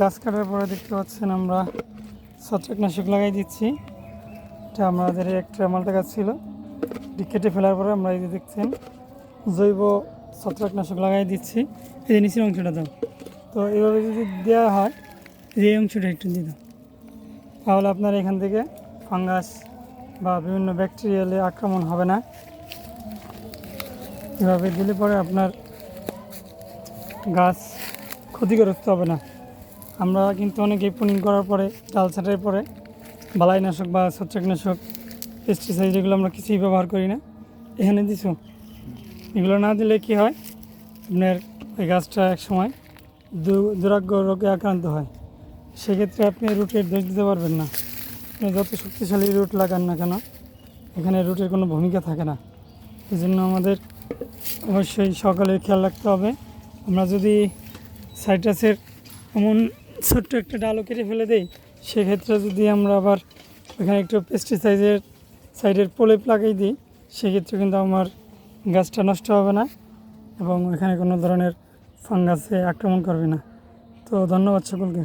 গাছ কাটার পরে দেখতে পাচ্ছেন আমরা ছত্রাকনাশক লাগাই দিচ্ছি। এটা আমাদের একটা মালটা গাছ ছিল। কেটে ফেলার পরে আমরা এই যে দেখছেন জৈব ছত্রাকনাশক লাগাই দিচ্ছি। এই যে নিচের অংশটা দাও। তো এভাবে যদি দেওয়া হয়, এই যে এই অংশটা একটু দিয়ে দাও। তাহলে আপনার এখান থেকে ফাঙ্গাস বা বিভিন্ন ব্যাকটেরিয়ালে আক্রমণ হবে না। এভাবে দিলে পরে আপনার গাছ ক্ষতিগ্রস্ত হবে না। আমরা কিন্তু অনেকে পুনিং করার পরে ডাল ছাটার পরে, বালাইনাশক বা ছত্রাকনাশক পেস্টিসাইড এগুলো আমরা কিছুই ব্যবহার করি না, এখানে দিছো। এগুলো না দিলে কি হয়? আপনার ওই গাছটা এক সময় দুরাগ্য রোগে আক্রান্ত হয়। সেক্ষেত্রে আপনি রুটের দোষ দিতে পারবেন না। আপনি যত শক্তিশালী রুট লাগান না কেন, এখানে রুটের কোনো ভূমিকা থাকে না। এই জন্য আমাদের অবশ্যই সকালে খেয়াল রাখতে হবে। আমরা যদি সাইট্রাসের এমন ছোট্ট একটা ডালও কেটে ফেলে দেই, সেক্ষেত্রে যদি আমরা আবার ওখানে একটু পেস্টিসাইডের সাইডের পোলেপ লাগাই দিই, সেক্ষেত্রে কিন্তু আমার গাছটা নষ্ট হবে না এবং এখানে কোনো ধরনের ফাঙ্গাসে আক্রমণ করবে না। তো ধন্যবাদ সকলকে।